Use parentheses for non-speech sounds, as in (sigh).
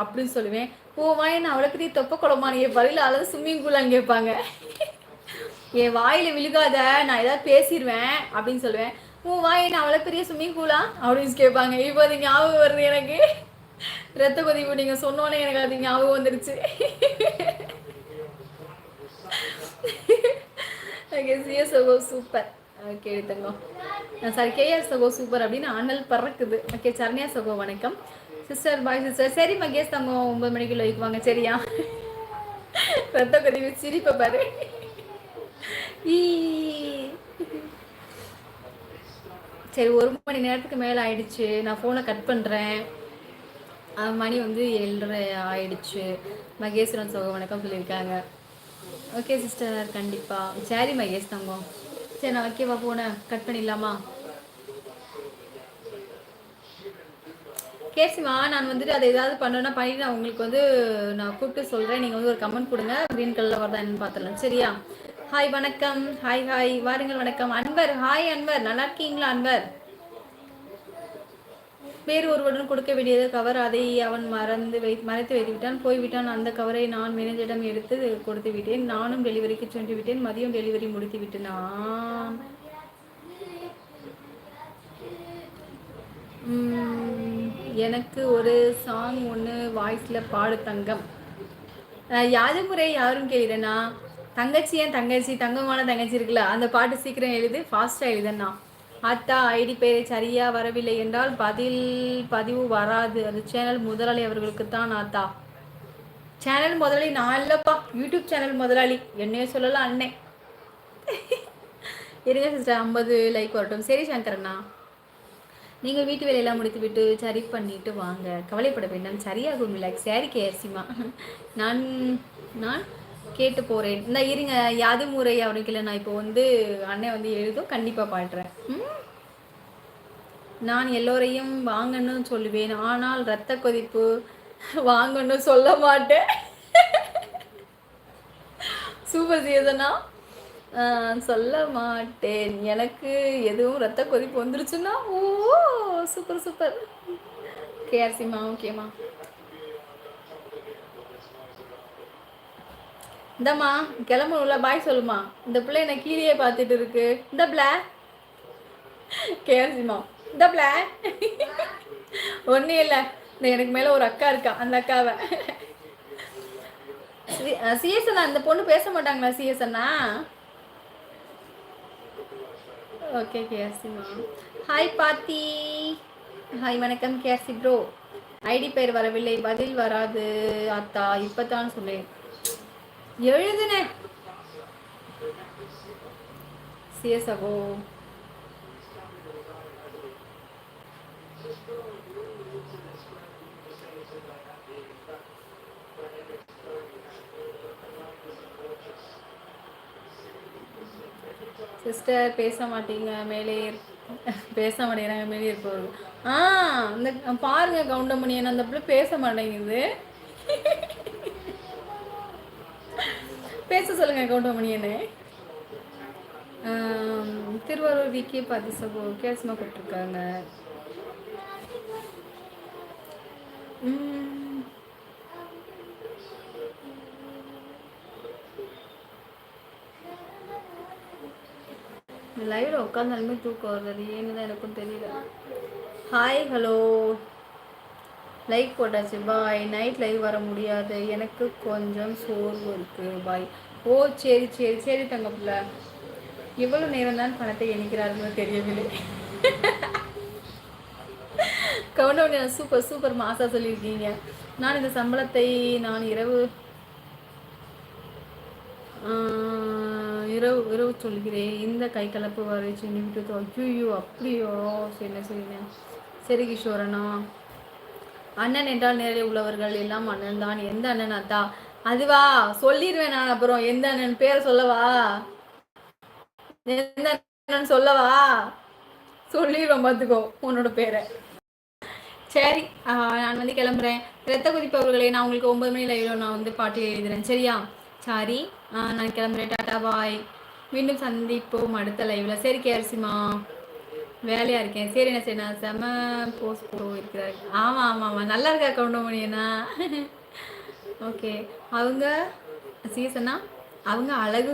அப்படின்னு சொல்லுவேன். ஓ வாய் நான் அவ்வளோ பெரிய தொப்ப குளமா நீ பதில் அல்லது ஸ்விம்மிங் பூலான்னு கேட்பாங்க என் வாயில விழுகாத நான் ஏதாவது பேசிடுவேன் அப்படின்னு சொல்லுவேன். ஓ வாய் நான் அவ்வளோ பெரிய ஸ்விம்மிங் பூலா அப்படின்னு கேட்பாங்க இப்போ அது ஞாபகம் வருது எனக்கு. ரத்த கொதிப்பு நீங்கள் சொன்னோன்னே எனக்கு அது ஞாபகம் வந்துருச்சு. ஓகே சிஎஸ் சகோ super okay Thangam sorry KR சகோ சூப்பர் அப்படின்னு அனல் பறக்குது. ஓகே சரண்யா சகோ வணக்கம். Sister bye sister. சரி மகேஷ் தங்க ஒன்பது மணிக்கு லைக் சரியா? ரத்த கதிவு சிரிப்பை பாரு. ஈ. சரி ஒரு மணி நேரத்துக்கு மேலே ஆயிடுச்சு. நான் ஃபோனை கட் பண்ணுறேன் மணி வந்து ஏழரை ஆயிடுச்சு. மகேஸ்வரன் சோக வணக்கம் சொல்லியிருக்காங்க. Okay sister. கண்டிப்பாக சரி மகேஷ் தங்கம். சரி நான் ஓகேவா ஃபோனை கட் பண்ணிடலாமா? கேசிமா நான் வந்துட்டு அதை ஏதாவது பண்ணுன்னா பண்ணி நான் உங்களுக்கு வந்து நான் கூப்பிட்டு சொல்கிறேன் நீங்கள் வந்து ஒரு கமெண்ட் கொடுங்க. க்ரீன் கலரில் வரதா என்னன்னு பார்த்துலாம் சரியா? ஹாய் வணக்கம். ஹாய் ஹாய் வாருங்கள் வணக்கம். அன்பர் ஹாய் அன்பர் நல்லா இருக்கீங்களா அன்பர் வேறு ஒருவருடன் கொடுக்க வேண்டியது கவர் அதை அவன் மறந்து வை மறைத்து வைத்து விட்டான் போய்விட்டான். அந்த கவரை நான் மேனேஜரிடம் எடுத்து கொடுத்து விட்டேன் நானும் டெலிவரிக்கு சென்று விட்டேன் மதியம் டெலிவரி முடித்து விட்டேன் எனக்கு ஒரு சாங் ஒன்று வாய்ஸில் பாடு தங்கம். யாது முறை யாரும் கேளுறேன்னா தங்கச்சி என் தங்கச்சி தங்கமான தங்கச்சி இருக்குல்ல அந்த பாட்டு சீக்கிரம் எழுது ஃபாஸ்ட்டாக எழுதுண்ணா அத்தா ஐடி பெயரை சரியாக வரவில்லை என்றால் பதில் பதிவு வராது. அது சேனல் முதலாளி அவர்களுக்கு தான் அத்தா. சேனல் முதலாளி நான் இல்லைப்பா. யூடியூப் சேனல் முதலாளி. என்னையே சொல்லலாம் அண்ணே. இருங்க சிஸ்டர் ஐம்பது லைக் வரட்டும். சரி சங்கரண்ணா. நீங்கள் வீட்டு வேலையெல்லாம் முடித்து விட்டு சரி பண்ணிட்டு வாங்க. கவலைப்பட வேண்டாம். சரியாகும் இல்லை சரி கேர்சிமா நான் நான் கேட்டு போகிறேன் இந்த இருங்க. யாது முறை அவனுக்கு நான் இப்போ வந்து அண்ணன் வந்து எழுதும் கண்டிப்பாக பாடுறேன். நான் எல்லோரையும் வாங்கன்னு சொல்லுவேன். ஆனால் ரத்த கொதிப்பு வாங்கன்னு சொல்ல மாட்டேன். (laughs) சூப்பர் சீசனா சொல்ல மாட்டேன். எனக்கு எதுவும் ரத்த கொதிப்பு வந்துருச்சுன்னா ஓ சூப்பர் சூப்பர் கேஆர்சிமா ஓகேம்மா இந்தம்மா கிளம்பணும்ல பாய் சொல்லுமா இந்த பிள்ளை என்ன கீழே பார்த்துட்டு இருக்கு. இந்த பிள்ளை. கேஆர்சிமா இந்த பிள்ளை. ஒன்றும் இல்லை. இந்த எனக்கு மேலே ஒரு அக்கா இருக்கா அந்த அக்காவை. சிஎஸ் அண்ணா இந்த பொண்ணு பேச மாட்டாங்களா சிஎஸ் அண்ணா? ஓகே கேஆர்சிமா ஹாய் பாத்தி ஹாய் வணக்கம் கேஆர்சி ப்ரோ ஐடி பேர் வரவில்லை பதில் வராது அத்தா இப்போ தான் சொன்னேன் எழுதுன சிஎஸ்அகோ சிஸ்டர் பேச மாட்டீங்க மேலே பேச மாட்டேங்கிறாங்க மேலே இருப்பவர்கள் ஆ இந்த பாருங்க கவுண்டமணி அந்த பிள்ளை பேச மாட்டேங்குது. பேச சொல்லுங்க கவுண்டமணியனே. திருவாரூர் விக்கே பதிசபோ கேஸ்மா கொடுத்துருக்காங்க லைவில் உட்காந்தாலுமே தூக்கம் வருது. ஏன்னு தான் எனக்கும் தெரியல. ஹாய் ஹலோ லைக் போட்டாச்சு. பாய் நைட் லைவ் வர முடியாது. எனக்கு கொஞ்சம் சோர்வு இருக்குது பாய் ஓ சரி சரி சரி தங்க பிள்ளை இவ்வளோ நேரம் தான் பணத்தை எண்ணிக்கிறாருன்னு தெரியவில்லை. கவுண்டவுன் சூப்பர் சூப்பர் மாசா சொல்லியிருக்கீங்க. நான் இந்த சம்பளத்தை நான் இரவு இரவு இரவு சொல்கிறேன். இந்த கை கலப்பு வரை சின்ன ஐயோ அப்படியோ சரி சரிண்ணே. சரி கிஷோரண்ணா. அண்ணன் என்றால் நேரில் உள்ளவர்கள் எல்லாம் அண்ணன் தான். எந்த அண்ணன் அத்தா? அதுவா? சொல்லிடுவேன் நான் அப்புறம். எந்த அண்ணன்? பேரை சொல்லவா? எந்த அண்ணன் சொல்லவா? சொல்லிடுவோம் பார்த்துக்கோ உன்னோட பேரை. சரி நான் வந்து கிளம்புறேன். ரத்த குதிப்பவர்களே நான் உங்களுக்கு ஒன்பது மணி நான் வந்து பாட்டு எழுதுறேன். சரியா? சாரி நான் கிளம்புறேன். Tata bye. மீண்டும் சந்திப்போம் அடுத்த லைவ்ல சரி கேரிசிமா வேலையாக இருக்கேன். சரி என்ன சரி நான் செம போஸ்ட் இருக்கிறாரு ஆமாம் ஆமாம் ஆமாம் நல்லா இருக்கா கவுண்டமணியண்ணா ஓகே (laughs) அவங்க சீசனா அவங்க அழகு